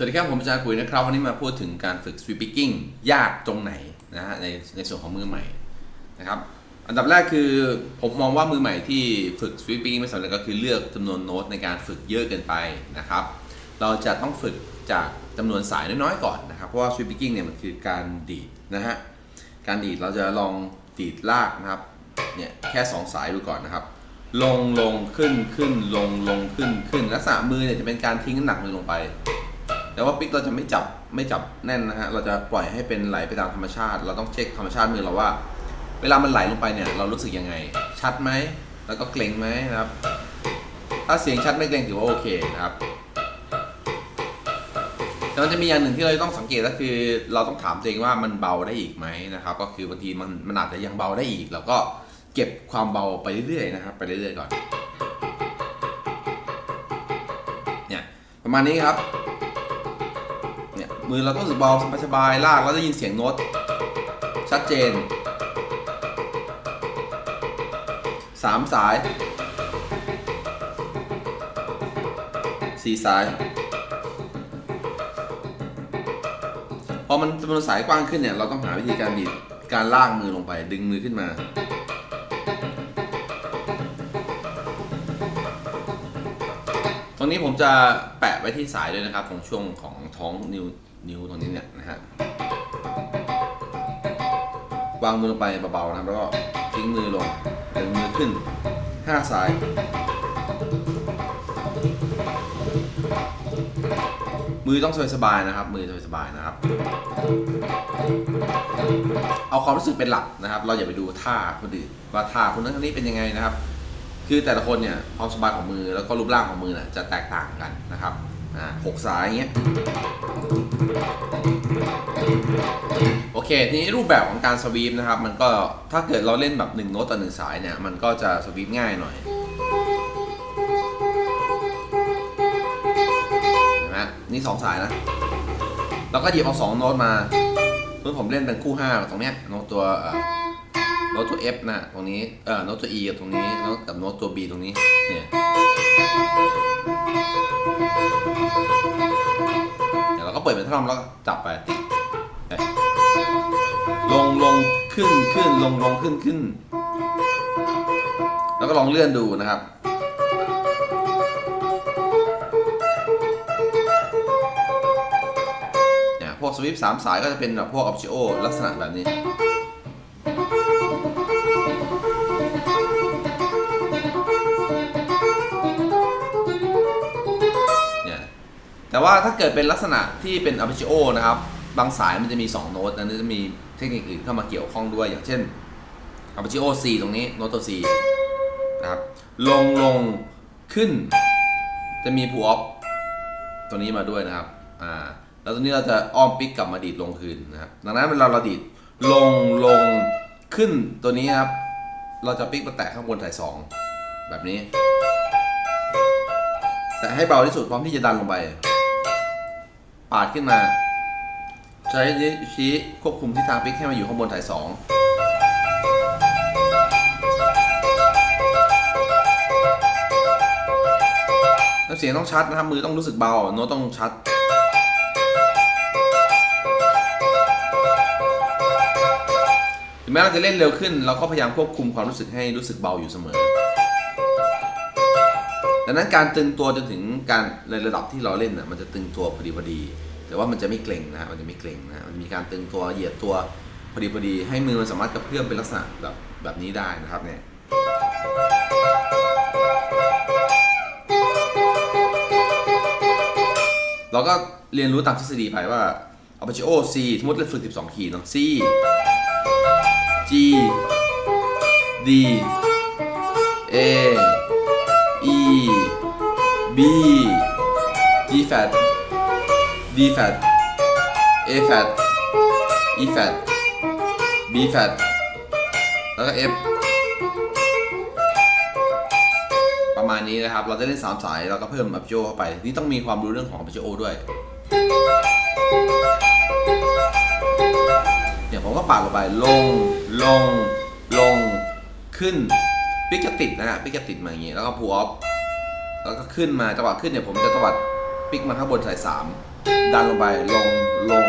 สวัสดีครับ ผมอาจารย์ปุ๋ยนะครับ วันนี้มาพูดถึงการฝึก sweeping ยากตรงไหนนะฮะในในส่วนของมือใหม่นะครับ อันดับแรกคือผมมองว่ามือใหม่ที่ฝึก sweeping ไม่สำเร็จก็คือเลือกจำนวนโน้ตในการฝึกเยอะเกินไปนะครับ เราจะต้องฝึกจากจำนวนสายน้อยๆก่อนนะครับ เพราะว่า sweeping เนี่ยมันคือการดีดนะฮะ การดีดเราจะลองดีดลากนะครับ เนี่ยแค่ 2 สายดูก่อนนะครับ ลงลงขึ้นขึ้นลงลงขึ้นขึ้นลักษณะมือเนี่ยจะเป็นการทิ้งน้ำหนักมือลงไป แต่ว่าปิกเราจะไม่จับไม่จับแน่นนะฮะ เราจะปล่อยให้เป็นไหลไปตามธรรมชาติ เราต้องเช็คธรรมชาติมือเราว่า เวลามันไหลลงไปเนี่ยเรารู้สึกยังไง ชัดไหม แล้วก็เกร็งไหมนะครับ ถ้าเสียงชัดไม่เกร็งถือว่าโอเคนะครับแต่มันจะมีอย่างหนึ่งที่เราต้องสังเกตก็คือ เราต้องถามตัวเองว่ามันเบาได้อีกไหมนะครับ ก็คือบางทีมันมันอาจจะยังเบาได้อีก แล้วก็เก็บความเบาไปเรื่อยๆนะครับ ไปเรื่อยๆก่อน เนี่ยประมาณนี้ครับ มือเราก็รู้สึกเบาสบายๆลากแล้วได้ยินเสียงโน้ตชัดเจนสามสายสี่สาย พอมันจำนวนสายกว้างขึ้นเนี่ย เราต้องหาวิธีการดีดการลากมือลงไปดึงมือขึ้นมาตรงนี้ผมจะแปะไว้ที่สายด้วยนะครับตรงช่วงของท้องนิ้ว นิ้วตรงนี้เนี่ยนะฮะวางมือลงไปเบาๆนะครับแล้วก็ทิ้งมือลงดึงมือขึ้น5สาย มือต้องสบายๆนะครับ มือสบายๆนะครับ เอาความรู้สึกเป็นหลักนะครับ เราอย่าไปดูท่าคนอื่นว่าท่าคนนั้นคนนี้เป็นยังไงนะครับ คือแต่ละคนเนี่ยความสบายของมือแล้วก็รูปร่างของมือเนี่ยจะแตกต่างกันนะครับ อ่าหกสายอย่างเงี้ยโอเคทีนี้รูปแบบของการสวีปนะครับ มันก็ถ้าเกิดเราเล่นแบบ1โน้ตต่อหนึ่งสายเนี่ย มันก็จะสวีปง่ายหน่อยเห็นไหมนี่สองสายนะแล้วก็หยิบเอาสองโน้ตมาเพื่อผมเล่นเป็นคู่ห้าตรงเนี้ยโน้ตตัวโน้ตตัว F นะตรงนี้เออโน้ตตัว E กับตรงนี้โน้ตกับโน้ตตัว B ตรงนี้เนี่ย เดี๋ยวเราก็เปิดเป็นท่อนแล้วก็จับไปติ๊กเอ้ยลงลงขึ้นขึ้นลงลงขึ้นขึ้น แล้วก็ลองเลื่อนดูนะครับเนี่ยพวกสวิปสามสายก็จะเป็นแบบพวกออปชิโอลักษณะแบบนี้ แต่ว่าถ้าเกิดเป็นลักษณะที่เป็นอ r ป e ชิโอนะครับ บางสายมันจะมี 2 โน้ตนะจะมีเทคนิคอื่นเข้ามาเกี่ยวข้องด้วย อย่างเช่นอ r ป e ชิโอ C ตรงนี้โน้ตตัว C นะครับลงลงขึ้น จะมีพูออฟตัวนี้มาด้วยนะครับอ่าแล้วตัวนี้เราจะอ้อมปิกกลับมาดีดลงคืนนะครับดังนั้นเวลาเราดีดลงลงขึ้นตัวนี้ครับ เราจะปิกมาแตะข้างบนถ่ายสองแบบนี้ แต่ให้เบาที่สุดพร้อมที่จะดันลงไป ปาดขึ้นมา ใช้นิ้วชี้ควบคุมทิศทางปิกให้มาอยู่ข้างบนถ่ายสองแล้วเสียงต้องชัดนะครับมือต้องรู้สึกเบาโน้ตต้องชัดถึงแม้เราจะเล่นเร็วขึ้น เราก็พยายามควบคุมความรู้สึกให้รู้สึกเบาอยู่เสมอ ดังนั้นการตึงตัวจนถึงการในระดับที่เราเล่นน่ะมันจะตึงตัวพอดีพอดี แต่ว่ามันจะไม่เกร็งนะฮะมันจะไม่เกร็งนะฮะมันมีการตึงตัวเหยียดตัวพอดีพอดี ให้มือมันสามารถกระเพื่อมเป็นลักษณะแบบแบบนี้ได้นะครับเนี่ยเราก็เรียนรู้ตามทฤษฎีไปว่า arpeggio C สมมติเราฝึก 12 คีย์เนาะ C G D A flat D flat A flat E flat B flat แล้วก็ F ประมาณนี้นะครับ เราจะเล่น 3 สายเราก็เพิ่ม arpeggio เข้าไป นี่ต้องมีความรู้เรื่องของ arpeggio ด้วยเนี่ยผมก็ปาดลงไป ลง ลง ลง ขึ้น ปิกจะติดนะฮะ ปิกจะติดมาอย่างงี้ แล้วก็พูออฟ แล้วก็ขึ้นมา จังหวะขึ้นเนี่ยผมจะตวัด ปิกมาข้างบนสายสามดันลงไปลงลง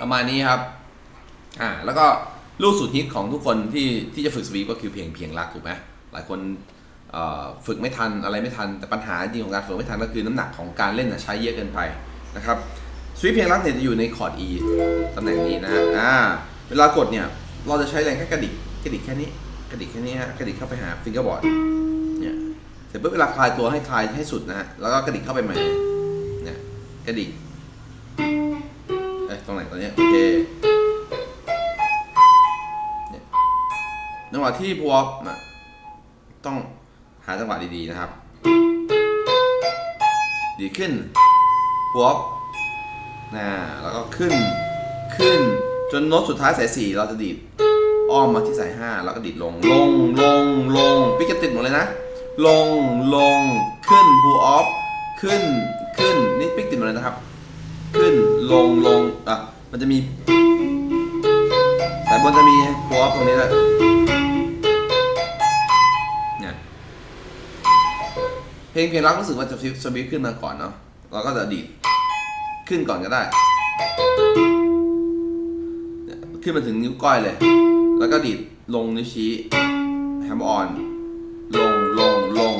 ประมาณนี้ครับ อ่า แล้วก็ลูกสุดฮิตของทุกคนที่ที่จะฝึกสวีปก็คือเพลงเพียงรักถูกไหมหลายคน ฝึกไม่ทันอะไรไม่ทัน แต่ปัญหาจริงของการฝึกไม่ทันก็คือน้ำหนักของการเล่นนะใช้เยอะเกินไปนะครับสวีปเพียงรักเนี่ยจะอยู่ในคอร์ด E ตำแหน่งนี้นะอ่าเวลากดเนี่ยเราจะใช้แรงแค่กระดิกกระดิกแค่นี้กระดิกแค่นี้ฮะกระดิกเข้าไปหาฟิงเกอร์บอร์ดเนี่ยเสร็จปุ๊บเวลาคลายตัวให้คลายให้สุดนะฮะแล้วก็กระดิกเข้าไปใหม่เนี่ยกระดิกเอ้ยตรงไหนตรงเนี้ยโอเคเนี่ยจังหวะที่พวอปนะต้องาจังหวะดีๆนะครับ ดีขึ้นพวอปนะแล้วก็ขึ้นขึ้นจนโน้ตสุดท้ายสายสี่เราจะดีดอ้อมมาที่สายห้าแล้วก็ดีดลงลงลงลงปิกจะติดหมดเลยนะ ลงลงขึ้นบูออฟขึ้นขึ้นนี่ปิกติดหมดเลยนะครับ ขึ้นลงลงอะมันจะมีสายบนจะมีหัวตรงนี้แหละ เพลงเพลงรักรู้สึกว่าจะสวิตขึ้นมาก่อนเนาะเราก็จะดีดขึ้นก่อนก็ได้ ขึ้นมาถึงนิ้วก้อยเลย แล้วก็ดีดลงนิ้วชี้แฮมออน ลงลงลง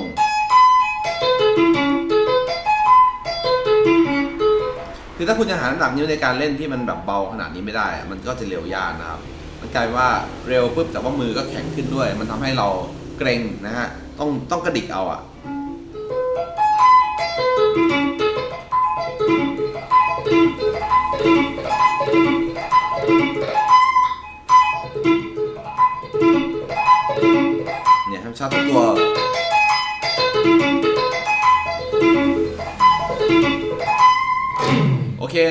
คือถ้าคุณจะหาน้ำหนักนิ้วในการเล่นที่มันแบบเบาขนาดนี้ไม่ได้ มันก็จะเร็วยากนะครับ มันกลายว่าเร็วปุ๊บแต่ว่ามือก็แข็งขึ้นด้วย มันทำให้เราเกรงนะฮะ ต้องต้องกระดิกเอาอะ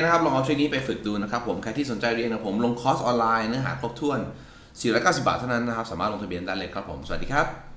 นะครับลองเอาชุดนี้ไปฝึกดูนะครับผมใครที่สนใจเรียนนะผมลงคอร์สออนไลน์เนื้อหาครบถ้วน 490 บาทเท่านั้นนะครับ สามารถลงทะเบียนได้เลยครับผม สวัสดีครับ